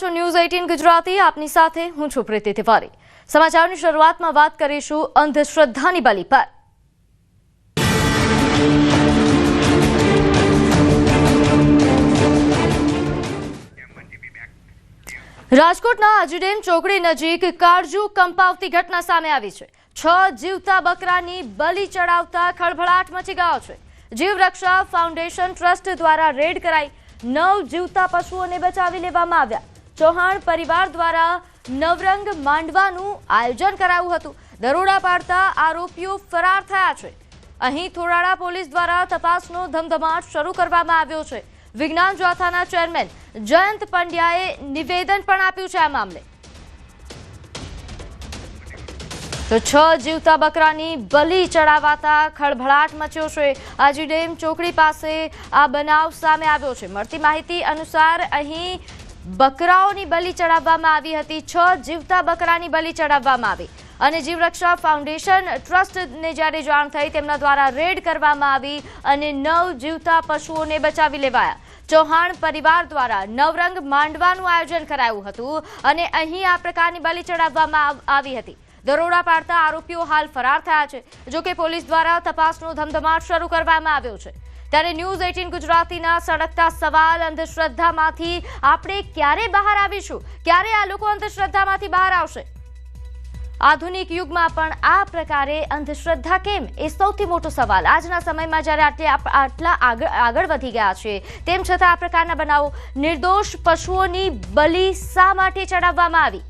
છો news eighteen Gujarati, આપની સાથે હું છું પ્રીતિ તિવારી. સમાચારની શરૂઆતમાં વાત કરીશું અંધશ્રદ્ધાની બલી પર. રાજકોટના અજીડેમ ચોકડી નજીક કાળજુ કંપાવતી ઘટના સામે આવી છે. છ જીવતા બકરાની બલી ચડાવતા ખળભળાટ મચી ગયો છે. જીવ રક્ષા ફાઉન્ડેશન ટ્રસ્ટ દ્વારા રેડ કરાઈ નવ જીવતા પશુઓને બચાવી લેવામાં આવ્યા. ચૌહાણ પરિવાર દ્વારા નવરંગ માંડવાનું આયોજન કરાયું હતું. દરોડા પાડતા આરોપીઓ ફરાર થયા છે. અહીં થોરાળા પોલીસ દ્વારા તપાસનો ધમધમાટ શરૂ કરવામાં આવ્યો છે. વિજ્ઞાન જ્વાથાના ચેરમેન જયંત પંડ્યાએ નિવેદન પણ આપ્યું છે આ મામલે. તો છ જીવતા બકરાની બલી ચડાવાતા ખળભળાટ મચ્યો છે. આજી ડેમ ચોકડી પાસે આ બનાવ સામે આવ્યો છે. મળતી માહિતી અનુસાર અહીં બકરાઓની બલી ચડાવવામાં આવી હતી. છ જીવતા બકરાની બલી ચડાવવામાં આવી. અને જીવરક્ષા ફાઉન્ડેશન ટ્રસ્ટને જ્યારે જાણ થઈ, તેમના દ્વારા રેડ કરવામાં આવી અને નવ જીવતા પશુઓને બચાવી લેવાયા. ચૌહાણ પરિવાર દ્વારા નવરંગ માંડવાનું આયોજન કરાયું હતું અને અહીં આ પ્રકારની બલી ચડાવવામાં આવી હતી. દરોડા પાડતા આરોપીઓ હાલ ફરાર થયા છે, જોકે પોલીસ દ્વારા તપાસનો ધમધમાટ શરૂ કરવામાં આવ્યો છે. ત્યારે ન્યૂઝ એઇટીન ગુજરાતીના સળગતા સવાલ, અંધશ્રદ્ધામાંથી આપણે ક્યારે બહાર આવીશું? ક્યારે આ લોકો અંધશ્રદ્ધામાંથી બહાર આવશે? આધુનિક યુગમાં પણ આ પ્રકારે અંધશ્રદ્ધા કેમ? એ સૌથી મોટો સવાલ. આજના સમયમાં જ્યારે આટલે આટલા આગળ આગળ વધી ગયા છે, તેમ છતાં આ પ્રકારના બનાવો નિર્દોષ પશુઓની બલિ શા માટે ચડાવવામાં આવી?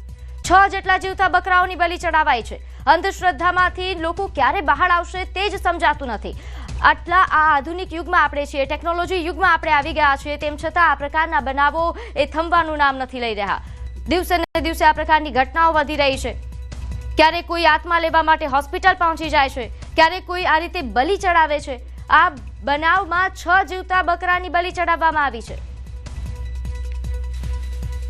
છ જેટલા જીવતા બકરાઓની બલિ ચડાવાય છે. અંધશ્રદ્ધામાંથી લોકો ક્યારે બહાર આવશે તે જ સમજાતું નથી. આટલા આ આધુનિક યુગમાં આપણે છીએ, ટેકનોલોજી યુગમાં આપણે આવી ગયા છીએ, તેમ છતાં આ પ્રકારના બનાવો એ થંભવાનું નામ નથી લઈ રહ્યા. દિવસે ને દિવસે આ પ્રકારની ઘટનાઓ વધી રહી છે. ક્યારેક કોઈ આત્મા લેવા માટે હોસ્પિટલ પહોંચી જાય છે, ક્યારેક કોઈ આ રીતે બલિ ચડાવે છે. આ બનાવમાં છ જીવતા બકરાની બલિ ચડાવવામાં આવી છે.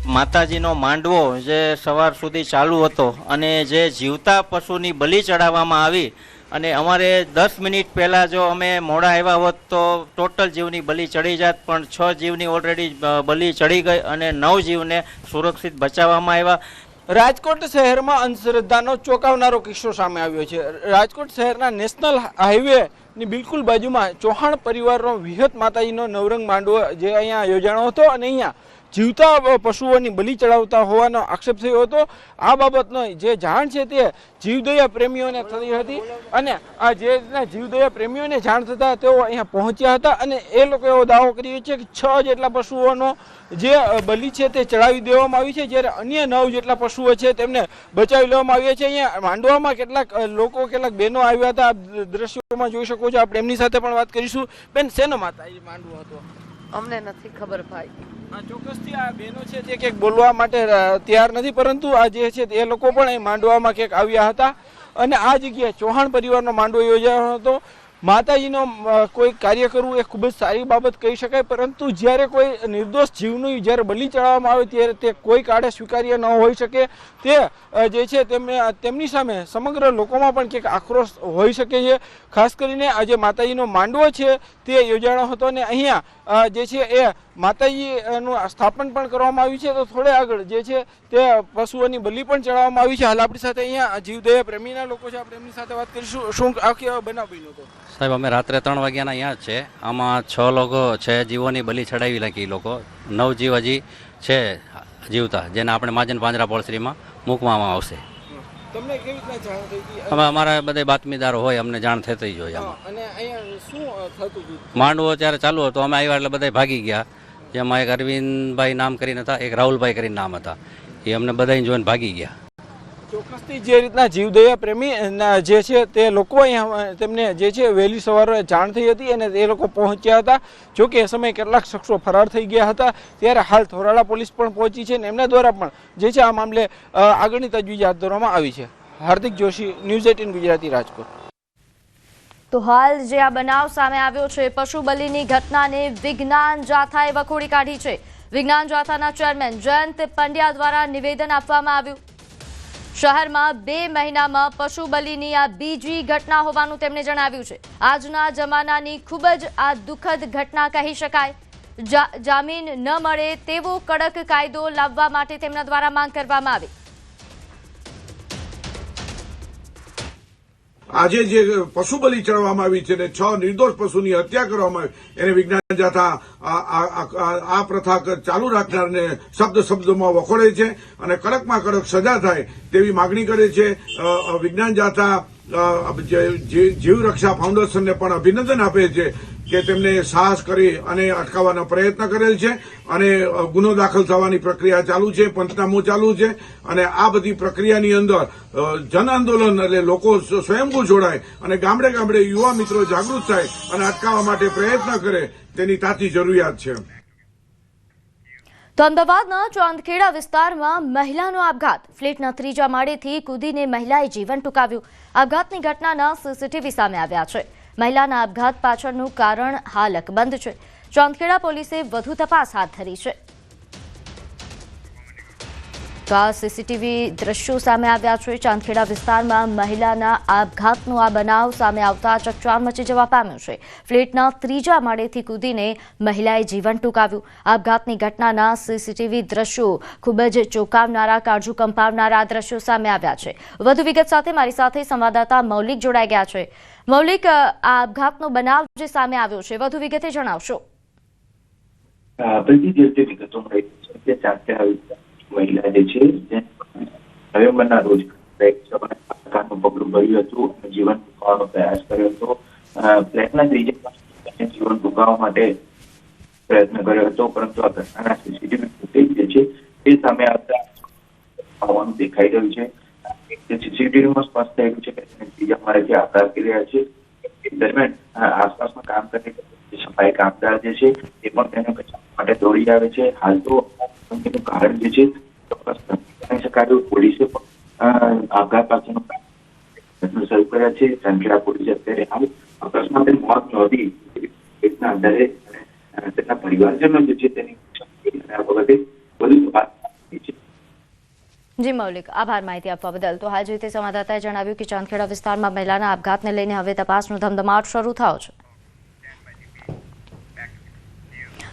માતાજીનો માંડવો જે સવાર સુધી ચાલુ હતો અને જે જીવતા પશુની બલિ ચડાવવામાં આવી અને અમારે દસ મિનિટ પહેલાં જો અમે મોડા આવ્યા હોત તો ટોટલ જીવની બલિ ચડી જાત, પણ છ જીવની ઓલરેડી બલિ ચડી ગઈ અને નવ જીવને સુરક્ષિત બચાવવામાં આવ્યા. રાજકોટ શહેરમાં અંધશ્રદ્ધાનો ચોંકાવનારો કિસ્સો સામે આવ્યો છે. રાજકોટ શહેરના નેશનલ હાઈવે ની બિલકુલ બાજુમાં ચૌહાણ પરિવારનો વિહત માતાજીનો નવરંગ માંડવો જે અહીંયા યોજાણો હતો અને અહીંયા જીવતા પશુઓની બલિ ચડાવતા હોવાનો આક્ષેપ થયો હતો. આ બાબતનો જે જાણ છે તે જીવદયા પ્રેમીઓને થઈ હતી અને આ જે જીવદયા પ્રેમીઓને જાણ થતાં તેઓ અહીંયા પહોંચ્યા હતા અને એ લોકો એવો દાવો કર્યો છે કે છ જેટલા પશુઓનો જે બલિ છે તે ચડાવી દેવામાં આવી છે. જ્યારે અન્ય નવ જેટલા પશુઓ છે તેમને બચાવી લેવામાં આવ્યા છે. અહીંયા માંડવામાં કેટલાક લોકો, કેટલાક બહેનો આવ્યા હતા. દ્રશ્યોમાં જોઈ શકો છો. આપણે એમની સાથે પણ વાત કરીશું. બેન, શેનો માતા માંડવો હતો? અમને નથી ખબર ભાઈ. ચોક્કસથી આ બહેનો છે તે કંઈક બોલવા માટે તૈયાર નથી, પરંતુ આ જે છે તે લોકો પણ અહીં માંડવામાં કંઈક આવ્યા હતા. અને આ જગ્યાએ ચૌહાણ પરિવારનો માંડવો યોજાયો હતો. માતાજીનો કોઈ કાર્ય કરવું એ ખૂબ જ સારી બાબત કહી શકાય, પરંતુ જ્યારે કોઈ નિર્દોષ જીવનું, જ્યારે બલિ ચડાવવામાં આવે ત્યારે તે કોઈ કાળે સ્વીકાર્ય ન હોઈ શકે. તે જે છે તેમને તેમની સામે સમગ્ર લોકોમાં પણ કંઈક આક્રોશ હોઈ શકે છે. ખાસ કરીને આજે માતાજીનો માંડવો છે તે યોજાણો હતો અને અહીંયા જે છે એ માતાજીનું સ્થાપન પણ કરવામાં આવ્યું છે તો થોડે આગળ જે છે તે પશુઓની બલિ પણ ચડાવવામાં આવી છે. હાલ આપણી સાથે અહીંયા જીવદયા પ્રેમીના લોકો છે. આપણે એમની સાથે વાત કરીશું. શું આખી બનાવ બન્યો હતો? સાહેબ અમે રાત્રે ત્રણ વાગ્યાના અહીંયા છે. આમાં છ લોકો છે જીવોની બલિ ચડાવી નાખી લોકો. નવ જીવ હજી છે જીવતા જેને આપણે માજન પાંજરા પોળશ્રીમાં મૂકવામાં આવશે. તમને કેવી રીતના જાણ થઈ હતી? અમે અમારા બધા બાતમીદારો હોય અમને જાણ થતી જ હોય આમાં. અને અહીંયા શું થતું હતું? માંડવો ત્યારે ચાલુ હતો. અમે આવ્યા એટલે બધા ભાગી ગયા. જેમાં એક અરવિંદભાઈ નામ કરીને હતા, એક રાહુલભાઈ કરીને નામ હતા. એ અમને બધાને જોઈને ભાગી ગયા. ચોક્કસથી જે રીતના જીવદયા પ્રેમી જે છે તે લોકો અહીંયા, તેમને જે છે વહેલી સવારે જાણ થઈ હતી અને એ લોકો પહોંચ્યા હતા. જો કે એ સમયે કેટલાક શખ્સો ફરાર થઈ ગયા હતા. ત્યારે હાલ થોરાળા પોલીસ પણ પહોંચી છે અને એમના દ્વારા પણ જે છે આ મામલે આગળની તજવીજ હાથ ધરવામાં આવી છે. Hardik Joshi, news eighteen Gujarati Rajkot. તો હાલ જે આ બનાવ સામે આવ્યો છે પશુ બલિની ઘટનાને વિજ્ઞાન જાથાએ વખોડી કાઢી છે. વિજ્ઞાન જાથાના ચેરમેન જયંત પંડ્યા દ્વારા નિવેદન આપવામાં આવ્યું. શહેરમાં બે મહિનામાં પશુ બલિની આ બીજી ઘટના હોવાનું તેમણે જણાવ્યું છે. આજના જમાનાની ખૂબ જ આ દુઃખદ ઘટના કહી શકાય. જામીન ન મળે તેવો કડક કાયદો લાવવા માટે તેમના દ્વારા માંગ કરવામાં આવી. આજે જે પશુ બલિ ચડવામાં આવી છે અને છ નિર્દોષ પશુની હત્યા કરવામાં આવી, એને વિજ્ઞાન જાથા આ- પ્રથા ચાલુ રાખનારને શબ્દ શબ્દમાં વખોડે છે અને કડકમાં કડક સજા થાય તેવી માગણી કરે છે. વિજ્ઞાન જાથા જીવ રક્ષા ફાઉન્ડેશનને પણ અભિનંદન આપે છે કે તેમને સાહસ કરી અને અટકાવવાનો પ્રયત્ન કરેલ છે અને ગુનો દાખલ થવાની પ્રક્રિયા ચાલુ છે, પંચનામું ચાલુ છે અને આ બધી પ્રક્રિયાની અંદર જન આંદોલન એટલે લોકો સ્વ- સ્વયંભૂ જોડાય અને ગામડે ગામડે યુવા મિત્રો જાગૃત થાય અને અટકાવવા માટે પ્રયત્ન કરે તેની તાતી જરૂરિયાત છે. તો અમદાવાદના ચાંદખેડા વિસ્તારમાં મહિલાનો આપઘાત. ફ્લેટના ત્રીજા માળેથી કૂદીને મહિલાએ જીવન ટૂંકાવ્યું. આપઘાતની ઘટનાના સીસીટીવી સામે આવ્યા છે. મહિલાના આપઘાત પાછળનું કારણ હાલ અકબંધ છે. ચાંદખેડા પોલીસે વધુ તપાસ હાથ ધરી છે. તો આ સીસીટીવી દ્રશ્યો સામે આવ્યા છે? ચાંદખેડા વિસ્તારમાં મહિલાના આપઘાતનો આ બનાવ સામે આવતા ચકચાર મચી જવા પામ્યો છે. ફ્લેટના ત્રીજા માળેથી કૂદીને મહિલાએ જીવન ટૂંકાવ્યું. આપઘાતની ઘટનાના સીસીટીવી દ્રશ્યો ખૂબ જ ચોંકાવનારા, કાળજુ કંપાવનારા દ્રશ્યો સામે આવ્યા છે. વધુ વિગત સાથે મારી સાથે સંવાદદાતા મૌલિક જોડાઈ ગયા છે. મૌલિક આ આપઘાતનો બનાવ જે સામે આવ્યો છે, વધુ વિગતે જણાવશો. બધી જે વિગતો મળી છે મહિલા જે છે જે નવેમ્બરના રોજ પ્રકારનું પગલું ભર્યું હતું જીવન ટૂંકાવવાનો પ્રયાસ કર્યો હતો. ફ્લેટના ત્રીજા જીવન ટૂંકાવવા માટે પ્રયત્ન કર્યો હતો, પરંતુ આ ઘટનાના સીસીટીવી ફૂટેજ જે છે તે સામે આવતા આવવાનું દેખાઈ રહ્યું છે. સીસીટીવીમાં સ્પષ્ટ થયેલું છે કે તેને ત્રીજા માળેથી આપઘાત કરી રહ્યા છે. દરમિયાન આસપાસમાં કામ કરી સફાઈ કામદાર જે છે, એ પણ તેને કચરા માટે દોડી આવે છે. હાલ તો તેનું કારણ જે છે ચોક્કસ નક્કી કરી શકાયું પોલીસે પણ આપઘાત શરૂ કર્યા છે. ચાંદખેડા પોલીસે અત્યારે હાલ અકસ્માતે મોત નોંધી કેસના આધારે તેના પરિવારજનો જે છે તેની વખતે વધુ તપાસ જી, મૌલિક, આભાર માહિતી આપવા બદલ. તો હાલ જે રીતે સંવાદદાતાએ જણાવ્યું કે ચાંદખેડા વિસ્તારમાં મહિલાના આપઘાતને લઈને હવે તપાસનો ધમધમાટ શરૂ થયો છે.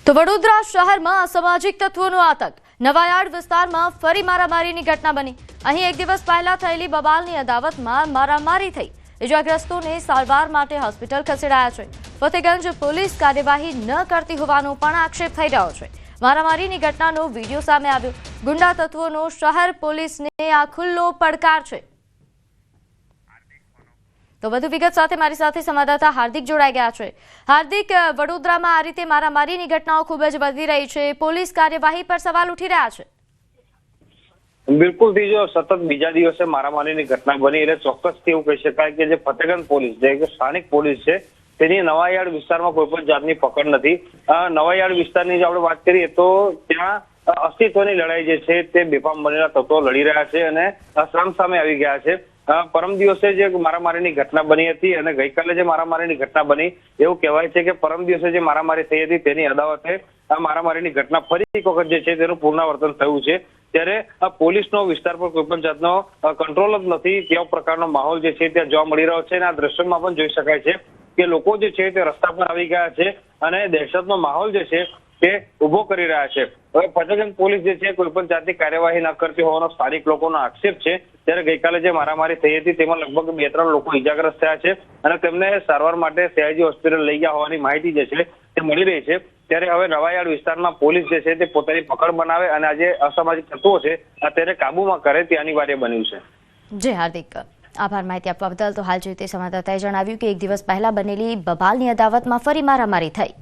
તો વડોદરા શહેરમાં અસામાજિક તત્વોનો આતંક. નવાયાર્ડ વિસ્તારમાં ફરી મારામારીની ઘટના બની. અહીં એક દિવસ પહેલા થયેલી બબાલની અદાવતમાં મારામારી થઈ. ઇજાગ્રસ્તોને સારવાર માટે હોસ્પિટલ ખસેડાયા છે. ફતેગંજ પોલીસ કાર્યવાહી ન કરતી હોવાનો પણ આક્ષેપ થઈ રહ્યો છે. મારામારીની ઘટનાનો વીડિયો સામે આવ્યો. ગુંડા તત્વોનો શહેર પોલીસને આ ખુલ્લો પડકાર છે. તો વધુ વિગત સાથે મારી સાથે સંવાદદાતા હાર્દિક જોડાઈ ગયા છે. હાર્દિક વડોદરામાં આ રીતે મારામારીની ઘટનાઓ ખૂબ જ વધી રહી છે. પોલીસ કાર્યવાહી પર સવાલ ઉઠી રહ્યા છે. બિલકુલથી જો સતત બીજા દિવસે મારામારીની ઘટના બની એટલે ચોક્કસથી એવું કહી શકાય કે જે ફતેગંજ પોલીસ જે સ્થાનિક પોલીસ છે તેની નવાયાર્ડ વિસ્તારમાં કોઈ પણ જાતની પકડ નથી. અ, વિસ્તારની જો આપણે વાત કરીએ તો ત્યાં અસ્તિત્વની લડાઈ જે છે તે બેફામ બનેલા તત્વો લડી રહ્યા છે અને સામ સામે આવી ગયા છે. પરમ દિવસે જે મારામારીની ઘટના બની હતી અને ગઈકાલે જે મારામારીની ઘટના બની, એવું કહેવાય છે કે પરમ દિવસે જે મારામારી થઈ હતી, તેની અદાવતે આ મારામારીની ઘટના ફરી એક વખત જે છે તેનું પુનરાવર્તન થયું છે. ત્યારે આ પોલીસનો વિસ્તાર પર કોઈ પણ જાતનો કંટ્રોલ જ નથી કેવો પ્રકારનો માહોલ જે છે ત્યાં જોવા મળી રહ્યો છે અને આ દ્રશ્યમાં પણ જોઈ શકાય છે કે લોકો જે છે તે રસ્તા પર આવી ગયા છે અને દહેશતનો માહોલ જે છે તે ઊભો કરી રહ્યા છે. હવે ફતેગંજ પોલીસ જે છે, કોઈ પણ જાતની કાર્યવાહી ન કરતી હોવાનો સ્થાનિક લોકોનો આક્ષેપ છે. ત્યારે ગઈકાલે જે મારામારી થઈ હતી, તેમાં લગભગ બે ત્રણ લોકો ઇજાગ્રસ્ત થયા છે અને તેમને સારવાર માટે સયાજી હોસ્પિટલ લઈ ગયા હોવાની માહિતી જે છે, તે મળી રહી છે. ત્યારે હવે નવાયાળ વિસ્તારમાં પોલીસ જે છે, તે પોતાની પકડ બનાવે અને આજે અસામાજિક તત્વો છે અત્યારે કાબુમાં કરે તે અનિવાર્ય બન્યું છે. જી હાર્દિક, આભાર માહિતી આપવા બદલ. તો હાલ જે રીતે સંવાદદાતાએ જણાવ્યું કે એક દિવસ પહેલા બનેલી બબાલની અદાવતમાં ફરી મારામારી થઈ.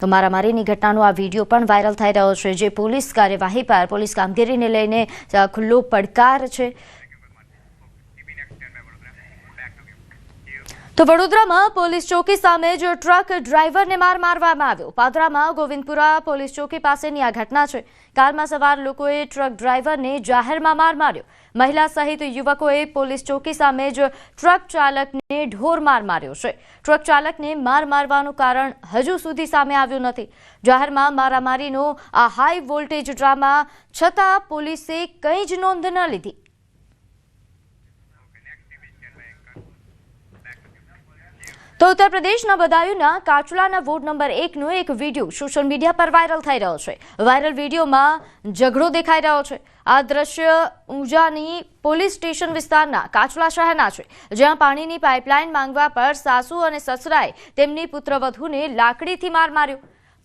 તો મારામારીની ઘટનાનો આ વીડિયો પણ વાયરલ થઈ રહ્યો છે. જે પોલીસ કાર્યવાહી પર પોલીસ કામગીરીને લઈને ખુલ્લો પડકાર છે. તો વડોદરામાં પોલીસ ચોકી સામે જ ટ્રક ડ્રાઈવરને માર મારવામાં આવ્યો. પાદરામાં ગોવિંદપુરા પોલીસ ચોકી પાસેની આ ઘટના છે. કારમાં સવાર લોકોએ ટ્રક ડ્રાઈવરને જાહેરમાં માર માર્યો. મહિલા સહિત યુવકોએ પોલીસ ચોકી સામે જ ટ્રક ચાલકને ઢોર માર માર્યો છે. ટ્રક ચાલકને માર મારવાનું કારણ હજુ સુધી સામે આવ્યું નથી. જાહેરમાં મારામારીનો આ હાઈ વોલ્ટેજ ડ્રામા છતાં પોલીસે કંઈ જ નોંધ ન લીધી. તો ઉત્તર પ્રદેશના બદાયુના કાચુલાના વોર્ડ નંબર એકનો એક વીડિયો સોશિયલ મીડિયા પર વાયરલ થઈ રહ્યો છે. વાયરલ વિડીયોમાં ઝઘડો દેખાઈ રહ્યો છે. આ દ્રશ્ય ઊંઝાની પોલીસ સ્ટેશન વિસ્તારના કાચુલા શહેરના છે, જ્યાં પાણીની પાઇપલાઇન માંગવા પર સાસુ અને સસરાએ તેમની પુત્રવધૂને લાકડીથી માર માર્યો.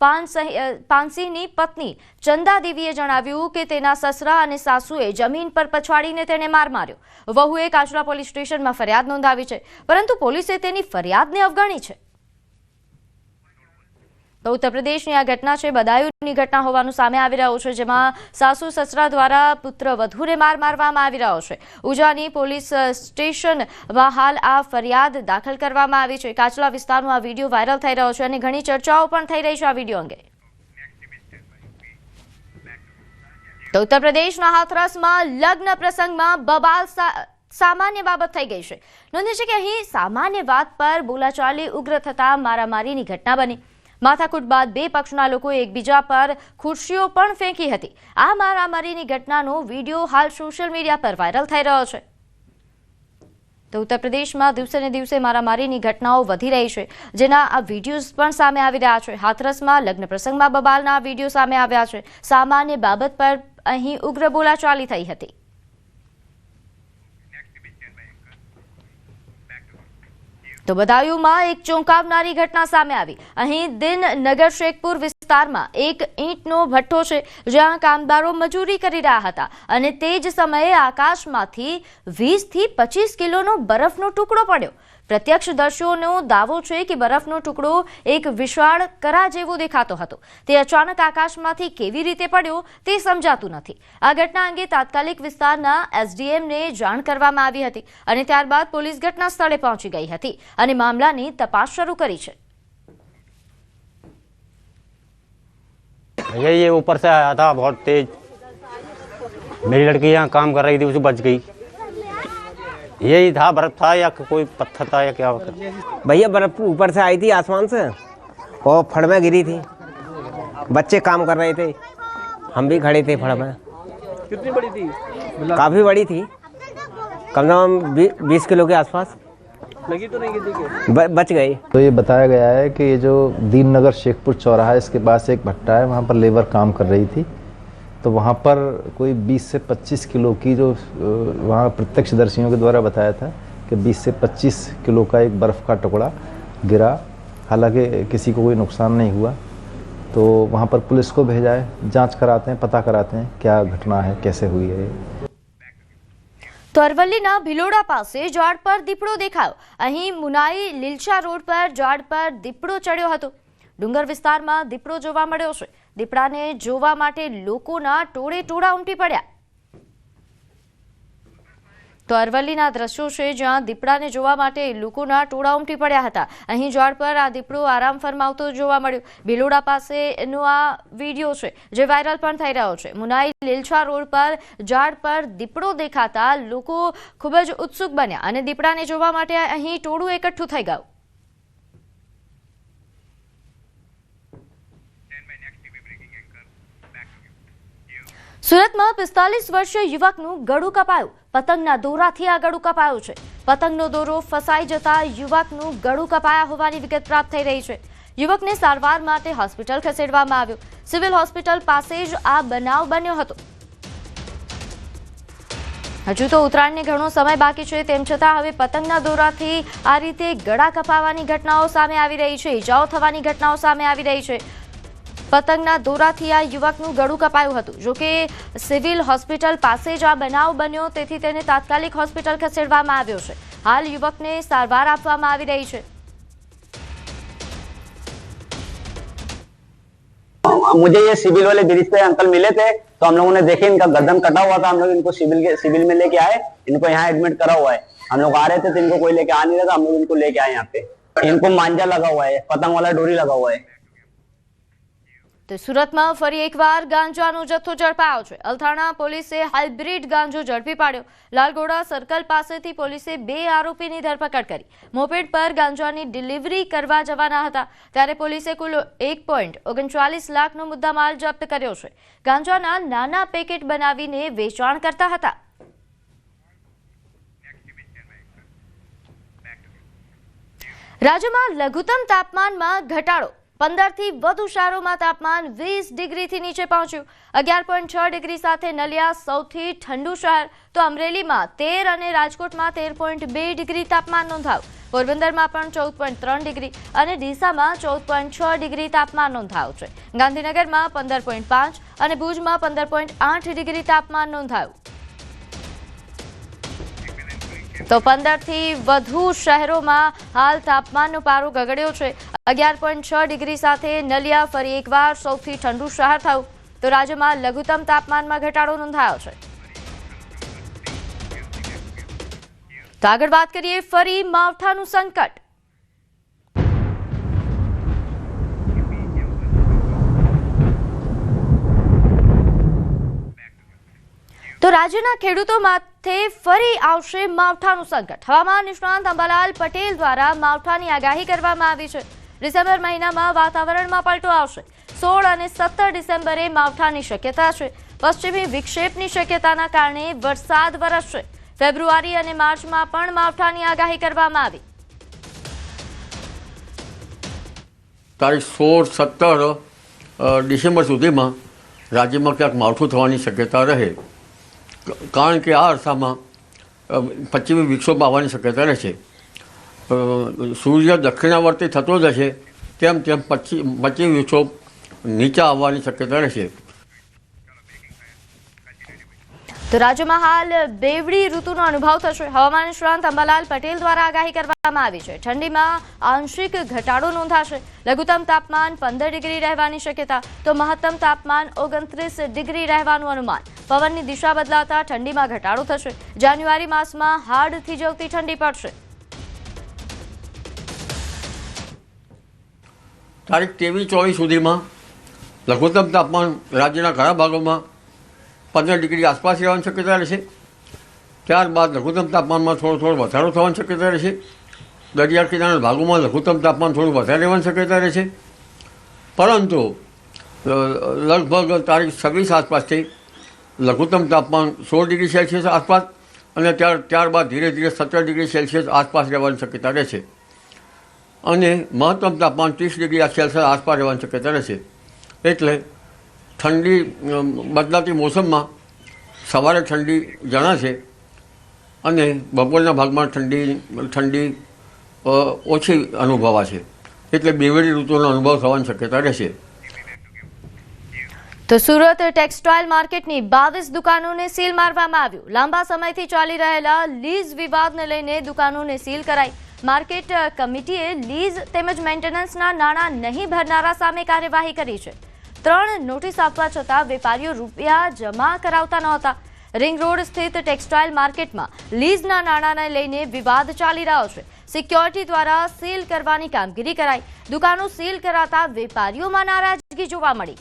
પાનસિંહની પત્ની ચંદા દેવીએ જણાવ્યું કે તેના સસરા અને સાસુએ જમીન પર પછાડીને તેને માર માર્યો. વહુએ કાચરા પોલીસ સ્ટેશનમાં ફરિયાદ નોંધાવી છે, પરંતુ પોલીસે તેની ફરિયાદને અવગણી છે. તો ઉત્તર પ્રદેશની આ ઘટના છે. બદાયુની ઘટના હોવાનું સામે આવી રહ્યું છે, જેમાં સાસુ સસરા દ્વારા પુત્ર વધુને માર મારવામાં આવી રહ્યો છે. ઉજાની પોલીસ સ્ટેશનમાં હાલ આ ફરિયાદ દાખલ કરવામાં આવી છે. કાચલા વિસ્તારનો આ વીડિયો વાયરલ થઈ રહ્યો છે અને ઘણી ચર્ચાઓ પણ થઈ રહી છે આ વીડિયો અંગે. તો ઉત્તર પ્રદેશના હાથરસમાં લગ્ન પ્રસંગમાં બબાલ સામાન્ય બાબત થઈ ગઈ છે. નોંધે છે કે અહીં સામાન્ય વાત પર બોલાચાલી ઉગ્ર થતા મારામારીની ઘટના બની. માથાકૂટ બાદ બે પક્ષના લોકોએ એકબીજા પર ખુરશીઓ પણ ફેંકી હતી. આ મારામારીની ઘટનાનો વીડિયો હાલ સોશિયલ મીડિયા પર વાયરલ થઈ રહ્યો છે. તો ઉત્તર પ્રદેશમાં દિવસે ને દિવસે મારામારીની ઘટનાઓ વધી રહી છે. જેના આ વિડીયોઝ પણ સામે આવી રહ્યા છે. હાથરસમાં લગ્ન પ્રસંગમાં બબાલના વીડિયો સામે આવ્યા છે. સામાન્ય બાબત પર અહીં ઉગ્ર બોલાચાલી થઈ હતી. તો બદાયુમાં એક ચોંકાવનારી ઘટના સામે આવી. અહીં દિન નગર શેખપુર વિસ્તારમાં એક ઈંટનો ભઠ્ઠો છે, જ્યાં કામદારો મજૂરી કરી રહ્યા હતા અને તે જ સમયે આકાશમાંથી વીસથી પચીસ કિલોનો બરફનો ટુકડો પડ્યો. પ્રત્યક્ષદર્શીઓનો દાવો છે કે બરફનો ટુકડો એક વિશાળ કરા જેવો દેખાતો હતો તે અચાનક આકાશમાંથી કેવી રીતે પડ્યો તે સમજાતું નથી આ ઘટના અંગે તાત્કાલિક વિસ્તારના એસડીએમને જાણ કરવામાં આવી હતી અને ત્યારબાદ પોલીસ ઘટના સ્થળે પહોંચી ગઈ હતી અને મામલાની તપાસ શરૂ કરી છે भैया ये ऊपर से आया था बहुत तेज मेरी लड़की यहाँ काम कर रही थी उसे बच गई यही था बर्फ़ था या कोई पत्थर था या क्या भैया बर्फ़ ऊपर से आई थी आसमान से और फड़ में गिरी थी। बच्चे काम कर रहे थे। हम भी खड़े थे फड़ में। कितनी बड़ी थी? काफ़ी बड़ी थी। कम से कम बीस किलो के आसपास। लगी तो नहीं किसी के? ब, बच गई। तो ये बताया गया है कि ये जो दीन नगर शेखपुर चौराहा है इसके पास एक भट्टा है वहाँ पर लेबर काम कर रही थी। तो वहाँ पर कोई 20 से 25 किलो की जो अ, वहाँ प्रत्यक्षदर्शियों के द्वारा बताया था कि 20 से 25 किलो का एक बर्फ़ का टुकड़ा गिरा हालांकि किसी को कोई नुकसान नहीं हुआ तो वहाँ पर पुलिस को भेजा है जांच कराते हैं पता कराते हैं क्या घटना है कैसे हुई है ये તો અરવલ્લીના ભિલોડા પાસે ઝાડ પર દીપડો દેખાયો અહીં મુનાઈ લીલછા રોડ પર ઝાડ પર દીપડો ચડ્યો હતો ડુંગર વિસ્તારમાં દીપડો જોવા મળ્યો છે દીપડાને જોવા માટે લોકોના ટોળે ટોળા ઉમટી પડ્યા. તો અરવલ્લીના દ્રશ્યો છે જ્યાં દીપડાને જોવા માટે લોકોના ટોળા ઉમટી પડ્યા હતા. અહીં ઝાડ પર આ દીપડો આરામ ફરમાવતો જોવા મળ્યો. ભિલોડા પાસેનો આ વીડિયો છે, જે વાયરલ પણ થઈ રહ્યો છે. મુનાઈ લીલછા રોડ પર ઝાડ પર દીપડો દેખાતા લોકો ખૂબ જ ઉત્સુક બન્યા અને દીપડાને જોવા માટે અહીં ટોળું એકઠું થઈ ગયું. સુરતમાં પિસ્તાલીસ વર્ષીય યુવકનું ગળું કપાયું. પતંગના દોરાથી આ ગળું કપાયું છે. પતંગનો દોરો ફસાઈ જતા યુવકનું ગળું કપાયા હોવાની વિગત પ્રાપ્ત થઈ રહી છે. યુવકને સારવાર માટે હોસ્પિટલ ખસેડવામાં આવ્યો. સિવિલ હોસ્પિટલ પાસે જ આ બનાવ બન્યો હતો. હજુ તો ઉત્તરાયણને ઘણો સમય બાકી છે. તેમ છતાં હવે પતંગના દોરાથી આ રીતે ગળા કપાવાની ઘટનાઓ સામે આવી રહી છે. ઇજાઓ થવાની ઘટનાઓ સામે આવી રહી છે. પતંગના દોરાથી આ યુવકનું ગળું કપાયું હતું જોકે સિવિલ હોસ્પિટલ પાસે જ આ બનાવ બન્યો તેથી તેને તાત્કાલિક હોસ્પિટલ ખસેડવામાં આવ્યો છે હાલ યુવકને સારવાર આપવામાં આવી રહી છે मुझे ये सिविल वाले ब्रिज पे अंकल मिले थे तो हम लोगों ने देखे इनका गर्दन कटा हुआ था हम लोग इनको सिविल के सिविल में लेके आए इनको यहाँ एडमिट करा हुआ है हम लोग आ रहे थे तो इनको कोई लेके आ नहीं रहा था हम लोग इनको लेके आए यहाँ पे इनको मांझा लगा हुआ है पतंग वाला डोरी लगा हुआ है સુરતમાં ફરી એકવાર ગાંજાનો જથ્થો ઝડપાયો છે. અલથાણા પોલીસે હાઇબ્રિડ ગાંજો ઝડપી પાડ્યો. લાલગોડા સર્કલ પાસેથી પોલીસે બે આરોપીની ધરપકડ કરી. મોપેડ પર ગાંજાની ડિલિવરી કરવા જવાના હતા, ત્યારે પોલીસે કુલ એક પોઈન્ટ ઓગણચાલીસ લાખનો મુદ્દામાલ જપ્ત કર્યો છે. ગાંજાના નાના પેકેટ બનાવીને વેચાણ કરતા હતા. રાજ્યમાં લઘુત્તમ તાપમાનમાં ઘટાડો. પંદરથી વધુ શહેરોમાં તાપમાન વીસ ડિગ્રીથી નીચે પહોંચ્યું. અગિયાર પોઈન્ટ છ ડિગ્રી સાથે નલિયા સૌથી ઠંડુ શહેર, તો અમરેલીમાં તેર અને રાજકોટમાં તેર પોઈન્ટ બે ડિગ્રી તાપમાન નોંધાયું. પોરબંદરમાં પણ ચૌદ પોઈન્ટ ત્રણ ડિગ્રી અને ડીસામાં ચૌદ પોઈન્ટ છ ડિગ્રી તાપમાન નોંધાયું છે. ગાંધીનગરમાં પંદર પોઈન્ટ પાંચ અને ભુજમાં પંદર પોઈન્ટ આઠ ડિગ્રી તાપમાન નોંધાયું. તો પંદરથી વધુ શહેરોમાં હાલ તાપમાનનો પારો ગગડ્યો છે. અગિયાર પોઈન્ટ છ ડિગ્રી સાથે નલિયા ફરી એકવાર સૌથી ઠંડુ શહેર થયું. તો રાજ્યમાં લઘુત્તમ તાપમાનમાં ઘટાડો નોંધાયો છે. તો આગળ વાત કરીએ ફરી માવઠાનું સંકટ. તો રાજ્યના ખેડૂતો માથે ફરી આવશે માવઠાનું સંકટ. હવામાન નિષ્ણાંત અંબાલાલ પટેલ દ્વારા માવઠાની આગાહી કરવામાં આવી છે. ડિસેમ્બર મહિનામાં વાતાવરણમાં પલટો આવશે. સોળ અને સત્તર ડિસેમ્બરે માવઠાની શક્યતા છે. પશ્ચિમી વિક્ષેપની શક્યતાના કારણે વરસાદ વરસશે. ફેબ્રુઆરી અને માર્ચમાં પણ માવઠાની આગાહી કરવામાં આવી. તારીખ સોળ, સત્તર ડિસેમ્બર સુધીમાં રાજ્યમાં ક્યાંક માવઠું થવાની શક્યતા રહે. કારણ કે આ અરસામાં પશ્ચિમી વિક્ષોભ આવવાની શક્યતા રહેશે સૂર્ય દક્ષિણાવર્તી થતો જશે, તેમ તેમ પશ્ચિમ પશ્ચિમ વિક્ષોભ નીચે આવવાની શક્યતા રહેશે તો રાજ્યમાં હાલ બેવડી ઋતુનો અનુભવ થશે. હવામાન નિષ્ણાંત અંબાલાલ પટેલ દ્વારા આગાહી કરવામાં આવી છે. ઠંડીમાં આંશિક ઘટાડો નોંધાશે. લઘુત્તમ તાપમાન પંદર ડિગ્રી રહેવાની શક્યતા. તો મહત્તમ તાપમાન ઓગણત્રીસ ડિગ્રી રહેવાનું અનુમાન. પવનની દિશા બદલાતા ઠંડીમાં ઘટાડો થશે. જાન્યુઆરી માસમાં હાડ થીજવતી ઠંડી પડશે. તારીખ ત્રેવીસ ચોવીસ સુધીમાં લઘુત્તમ તાપમાન રાજ્યના ઘણા ભાગોમાં પંદર ડિગ્રી આસપાસ રહેવાની શક્યતા રહેશે. ત્યારબાદ લઘુત્તમ તાપમાનમાં થોડો થોડો વધારો થવાની શક્યતા રહેશે. દરિયા કિનારાના ભાગોમાં લઘુત્તમ તાપમાન થોડું વધારે રહેવાની શક્યતા રહેશે. પરંતુ લગભગ તારીખ છવ્વીસ આસપાસથી લઘુત્તમ તાપમાન સોળ ડિગ્રી સેલ્સિયસ આસપાસ અને ત્યાર, ત્યારબાદ ધીરે ધીરે સત્તર ડિગ્રી સેલ્સિયસ આસપાસ રહેવાની શક્યતા રહેશે. અને મહત્તમ તાપમાન ત્રીસ ડિગ્રી સેલ્સિયસ આસપાસ રહેવાની શક્યતા રહેશે. એટલે ઠંડી બદલાતી મોસમમાં સવારે ઠંડી જણાશે અને બપોરના ભાગમાં ઠંડી ઠંડી ઓછી અનુભવાશે. એટલે બેવડી ઋતુનો અનુભવ થવાની શક્યતા રહેશે. તો સુરત ટેક્સટાઇલ માર્કેટની બાવીસ દુકાનોને સીલ મારવામાં આવ્યું. લાંબા સમયથી ચાલી રહેલા લીઝ વિવાદને લઈને દુકાનોને સીલ કરાઈ. માર્કેટ કમિટીએ લીઝ તેમજ મેન્ટેનન્સના નાણાં નહીં ભરનારા સામે કાર્યવાહી કરી છે. ત્રણ નોટિસ આપવા છતાં વેપારીઓ રૂપિયા જમા કરાવતા નહોતા. રિંગ રોડ સ્થિત ટેક્સટાઇલ માર્કેટમાં લીઝના નાણાંને લઈને વિવાદ ચાલી રહ્યો છે. સિક્યોરિટી દ્વારા સીલ કરવાની કામગીરી કરાઈ. દુકાનો સીલ કરાતા વેપારીઓમાં નારાજગી જોવા મળી.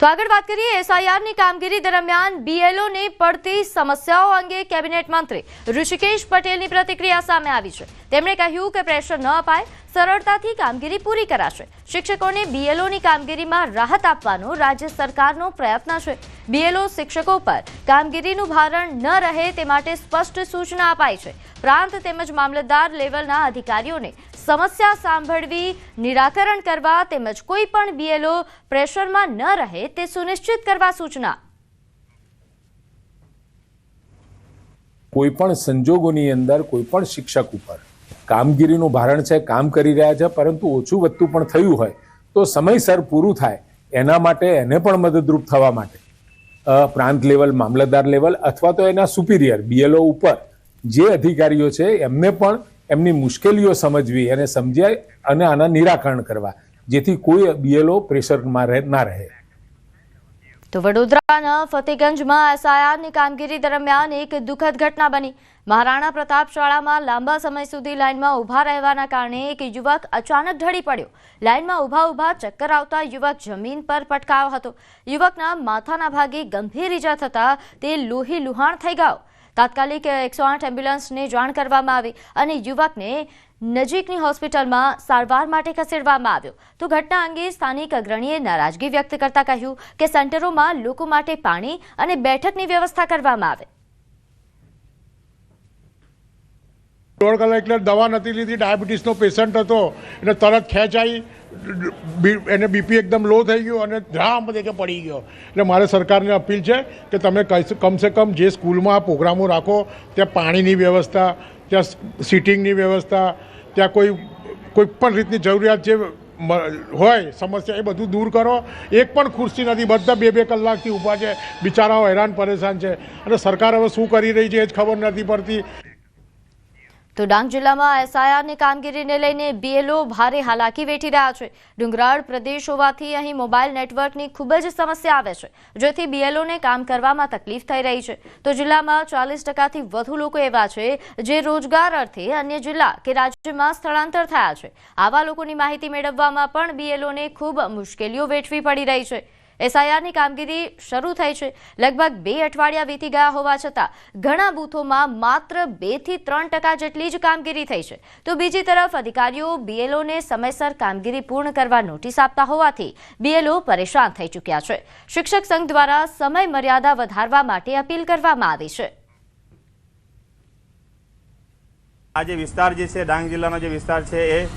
તો આગળ વાત કરીએ એસઆઈઆરની કામગીરી દરમિયાન બીએલઓને પડતી સમસ્યાઓ અંગે કેબિનેટ મંત્રી ઋષિકેશ પટેલની પ્રતિક્રિયા સામે આવી છે. તેમણે કહ્યું કે પ્રેશર ન અપાય સરળતાથી કામગીરી પૂરી કરાશે. શિક્ષકોને બીએલઓની કામગીરીમાં રાહત આપવાનો રાજ્ય સરકારનો પ્રયત્ન છે. બીએલઓ શિક્ષકો પર કામગીરીનું ભારણ ન રહે તે માટે સ્પષ્ટ સૂચના અપાઈ છે. પ્રાંત તેમજ મામલતદાર લેવલના અધિકારીઓને સમસ્યા સાંભળવી, નિરાકરણ કરવા તેમજ કોઈ પણ બીએલઓ પ્રેશરમાં ન રહે તે સુનિશ્ચિત કરવા સૂચના. કોઈ પણ સંજોગોની અંદર કોઈ પણ શિક્ષક ઉપર કામગીરીનું ભારણ છે, કામ કરી રહ્યા છે, પરંતુ ઓછું વધતું પણ થયું હોય તો સમયસર પૂરું થાય. એના માટે એને પણ મદદરૂપ થવા માટે. પ્રાંત લેવલ, મામલતદાર લેવલ અથવા તો એના સુપિરિયર બીએલઓ ઉપર જે અધિકારીઓ છે, એમને પણ એમની મુશ્કેલીઓ સમજવી અને સમજાય અને આના નિરાકરણ કરવા, જેથી કોઈ બીએલઓ પ્રેશરમાં ના રહે. તો વડોદરાના ફતેગંજમાં એસઆઈઆરની કામગીરી દરમિયાન એક દુઃખદ ઘટના બની. મહારાણા પ્રતાપ શાળામાં લાંબા સમય સુધી લાઇનમાં ઊભા રહેવાના કારણે એક યુવક અચાનક ઢળી પડ્યો. લાઇનમાં ઊભા ઊભા ચક્કર આવતા યુવક જમીન પર પટકાયો હતો. યુવકના માથાના ભાગે ગંભીર ઈજા થતા તે લોહી લુહાણ થઈ ગયો. તાત્કાલિક એકસો આઠ એમ્બ્યુલન્સને જાણ કરવામાં આવી અને યુવકને નજીકની હોસ્પિટલમાં સારવાર માટે ખસેડવામાં આવ્યો. તો ઘટના અંગે સ્થાનિક અગ્રણીએ નારાજગી વ્યક્ત કરતા કહ્યું કે સેન્ટરોમાં લોકો માટે પાણી અને બેઠકની વ્યવસ્થા કરવામાં આવે. દોઢ કલાક એટલે દવા નથી લીધી, ડાયાબિટીસનો પેશન્ટ હતો. એટલે તરત ખેંચાઈ એને બીપી એકદમ લો થઈ ગયું અને ધ્રામ કે પડી ગયો. એટલે મારે સરકારને અપીલ છે કે તમે કમસે કમ જે સ્કૂલમાં આ પ્રોગ્રામો રાખો, ત્યાં પાણીની વ્યવસ્થા, ત્યાં સિટિંગની વ્યવસ્થા, ત્યાં કોઈ કોઈ પણ રીતની જરૂરિયાત જે હોય, સમસ્યા એ બધું દૂર કરો. એક પણ ખુરશી નથી, બધા બે બે કલાકથી ઊભા છે, બિચારાઓ હેરાન પરેશાન છે. અને સરકાર હવે શું કરી રહી છે એ જ ખબર નથી પડતી. તો ડાંગ જિલ્લામાં એસઆઈઆરની કામગીરીને લઈને બીએલઓ ભારે હાલાકી વેઠી રહ્યા છે. ડુંગરાળ પ્રદેશ હોવાથી અહીં મોબાઈલ નેટવર્કની ખૂબ જ સમસ્યા આવે છે, જેથી બીએલઓને કામ કરવામાં તકલીફ થઈ રહી છે. તો જિલ્લામાં ચાલીસ ટકાથી વધુ લોકો એવા છે, જે રોજગાર અર્થે અન્ય જિલ્લા કે રાજ્યમાં સ્થળાંતર થયા છે. આવા લોકોની માહિતી મેળવવામાં પણ બીએલઓને ખૂબ મુશ્કેલીઓ વેઠવી પડી રહી છે. એસઆઈઆરની કામગીરી શરૂ થઈ છે. લગભગ બે અઠવાડિયા વીતી ગયા હોવા છતાં ઘણા બૂથોમાં માત્ર બેથી ત્રણ ટકા જેટલી જ કામગીરી થઈ છે. તો બીજી તરફ અધિકારીઓ બીએલઓને સમયસર કામગીરી પૂર્ણ કરવા નોટિસ આપતા હોવાથી બીએલઓ પરેશાન થઈ ચૂક્યા છે. શિક્ષક સંઘ દ્વારા સમય મર્યાદા વધારવા માટે અપીલ કરવામાં આવી છે. આ જે વિસ્તાર જે છે, ડાંગ જિલ્લાનો જે વિસ્તાર છે, એ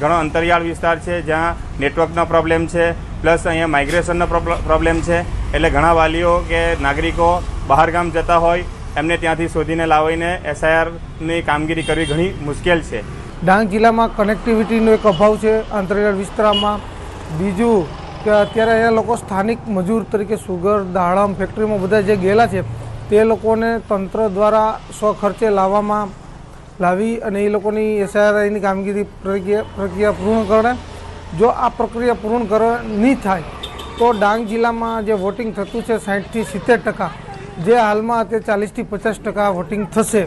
ઘણો અંતરિયાળ વિસ્તાર છે, જ્યાં નેટવર્કનો પ્રોબ્લેમ છે, પ્લસ અહીંયા માઇગ્રેશનનો પ્રોબ્લેમ છે. એટલે ઘણા વાલીઓ કે નાગરિકો બહાર ગામ જતા હોય, એમને ત્યાંથી શોધીને લાવીને એસઆઈઆરની કામગીરી કરવી ઘણી મુશ્કેલ છે. ડાંગ જિલ્લામાં કનેક્ટિવિટીનો એક અભાવ છે અંતરિયાળ વિસ્તારમાં. બીજું કે અત્યારે અહીંયા લોકો સ્થાનિક મજૂર તરીકે સુગર, દાડમ ફેક્ટરીમાં બધા જે ગયેલા છે, તે લોકોને તંત્ર દ્વારા સ્વખર્ચે લાવવામાં લાવી અને એ લોકોની એસઆરઆઈની કામગીરી પ્રક્રિયા પ્રક્રિયા પૂર્ણ કરે. જો આ પ્રક્રિયા પૂર્ણ કરે નહીં થાય, તો ડાંગ જિલ્લામાં જે વોટિંગ થતું છે સાહીઠથી સિત્તેર ટકા, જે હાલમાં અત્યારે ચાલીસથી પચાસ ટકા વોટિંગ થશે.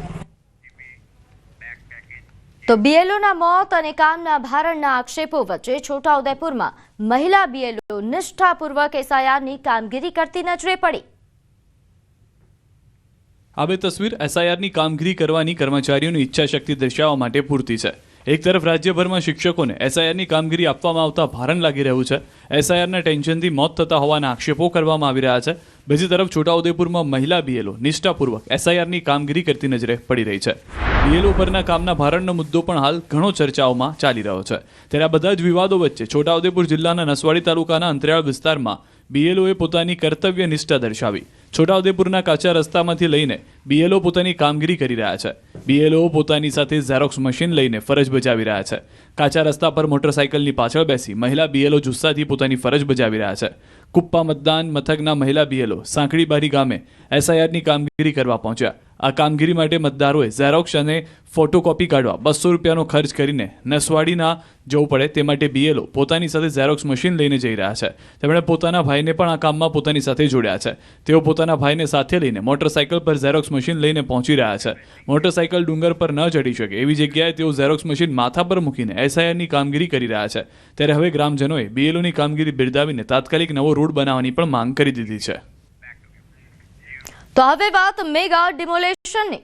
તો બીએલઓના મોત અને કામના ભારણના આક્ષેપો વચ્ચે છોટાઉદેપુરમાં મહિલા બીએલઓ નિષ્ઠાપૂર્વક એસઆઈઆરની કામગીરી કરતી નજરે પડી. આ તસવીર એસઆઈઆરની કામગીરી કરવાની કર્મચારીઓની ઈચ્છાશક્તિ દર્શાવવા માટે પૂરતી છે. એક તરફ રાજ્યભરમાં શિક્ષકોને એસઆઈઆરની કામગીરી આપવામાં આવતા ભારણ લાગી રહ્યું છે. એસઆઈઆરના ટેન્શનથી મોત થતા હોવાના આક્ષેપો કરવામાં આવી રહ્યા છે. બીજી તરફ છોટાઉદેપુરમાં મહિલા બીએલઓ નિષ્ઠાપૂર્વક એસઆઈઆરની કામગીરી કરતી નજરે પડી રહી છે. બીએલઓ પરના કામના ભારણનો મુદ્દો પણ હાલ ઘણો ચર્ચાઓમાં ચાલી રહ્યો છે. ત્યારે આ બધા જ વિવાદો વચ્ચે છોટાઉદેપુર જિલ્લાના નસવાડી તાલુકાના અંતરિયાળ વિસ્તારમાં બીએલઓએ પોતાની કર્તવ્ય નિષ્ઠા દર્શાવી. છોટાઉદેપુરના કાચા રસ્તામાંથી લઈને બીએલઓ પોતાની કામગીરી કરી રહ્યા છે. બીએલઓ પોતાની સાથે ઝેરોક્સ મશીન લઈને ફરજ બજાવી રહ્યા છે. કાચા રસ્તા પર મોટરસાયકલની પાછળ બેસી મહિલા બીએલઓ જુસ્સાથી પોતાની ફરજ બજાવી રહ્યા છે. કુપ્પા મતદાન મથકના મહિલા બીએલઓ સાંકડીબારી ગામે એસઆઈઆરની કામગીરી કરવા પહોંચ્યા. આ કામગીરી માટે મતદારોએ ઝેરોક્ષ અને ફોટોકોપી કાઢવા બસો રૂપિયાનો ખર્ચ કરીને નસવાડીના જવું પડે તે માટે બીએલઓ પોતાની સાથે ઝેરોક્ષ મશીન લઈને જઈ રહ્યા છે. તેમણે પોતાના ભાઈને પણ આ કામમાં પોતાની સાથે જોડ્યા છે. તેઓ પોતાના ભાઈને સાથે લઈને મોટરસાયકલ પર ઝેરોક્ષ મશીન લઈને પહોંચી રહ્યા છે. મોટરસાયકલ ડુંગર પર ન ચડી શકે એવી જગ્યાએ તેઓ ઝેરોક્ષ મશીન માથા પર મૂકીને એસઆઈઆરની કામગીરી કરી રહ્યા છે. ત્યારે હવે ગ્રામજનોએ બીએલઓની કામગીરી બિરદાવીને તાત્કાલિક નવો રોડ બનાવવાની પણ માંગ કરી દીધી છે. તો હવે વાત મેગા ડિમોલેશનની.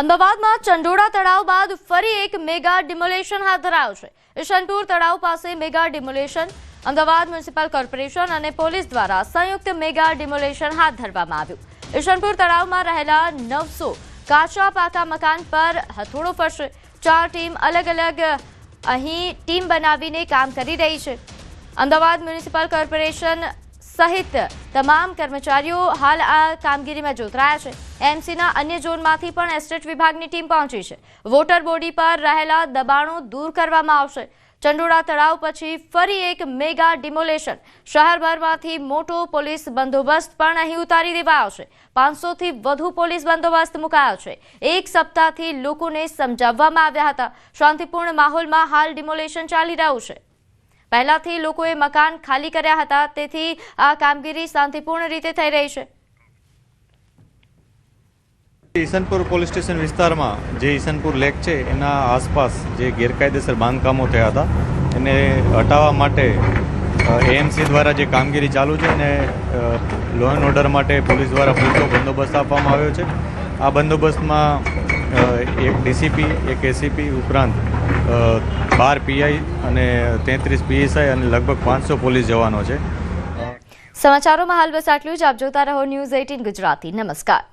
અમદાવાદમાં ચંડોળા તળાવ બાદ ફરી એક મેગા ડિમોલેશન હાથ ધરાયો છે. ઈશનપુર તળાવ પાસે mega demolition, Ahmedabad municipal corporation અને પોલીસ દ્વારા સંયુક્ત મેગા ડિમોલેશન હાથ ધરવામાં આવ્યું. ઈશનપુર તળાવમાં રહેલા નવસો કાચા પાકા મકાન પર હથોડો ફરશે. ચાર ટીમ અલગ અલગ અહીં ટીમ બનાવીને કામ કરી રહી છે. અમદાવાદ મ્યુનિસિપલ કોર્પોરેશન સહિત તમામ કર્મચારીઓ હાલ આ કામગીરીમાં જોતરાયા છે. એમસીના અન્ય ઝોનમાંથી પણ એસ્ટેટ વિભાગની ટીમ પહોંચી છે. વોટર બોડી પર રહેલા દબાણો દૂર કરવામાં આવશે. ચંડોળા તળાવ પછી ફરી એક મેગા ડિમોલેશન. શહેરભરમાંથી મોટો પોલીસ બંદોબસ્ત પણ અહીં ઉતારી દેવાયો છે પાંચસોથી વધુ પોલીસ બંદોબસ્ત મુકાયો છે. એક સપ્તાહથી લોકોને સમજાવવામાં આવ્યા હતા. શાંતિપૂર્ણ માહોલમાં હાલ ડિમોલેશન ચાલી રહ્યું છે. પહેલાથી લોકોએ મકાન ખાલી કર્યા હતા, તેથી આ કામગીરી શાંતિપૂર્ણ રીતે થઈ રહી છે. ઈસનપુર પોલીસ સ્ટેશન વિસ્તારમાં જે ઈસનપુર લેક છે, એના આસપાસ જે ગેરકાયદેસર બાંધકામો થયા હતા, એને હટાવવા માટે એએમસી દ્વારા જે કામગીરી ચાલુ છે અને લો એન્ડ ઓર્ડર માટે પોલીસ દ્વારા પૂરતો બંદોબસ્ત આપવામાં આવ્યો છે. આ બંદોબસ્તમાં એક ડીસીપી, એક એસીપી ઉપરાંત બાર પીઆઈ અને તેત્રીસ પીએસઆઈ અને લગભગ પાંચસો પોલીસ જવાનો છે. સમાચારોમાં હાલ બસ આટલું જ. આપ જોતા રહો ન્યૂઝ એઇટીન ગુજરાતી. નમસ્કાર.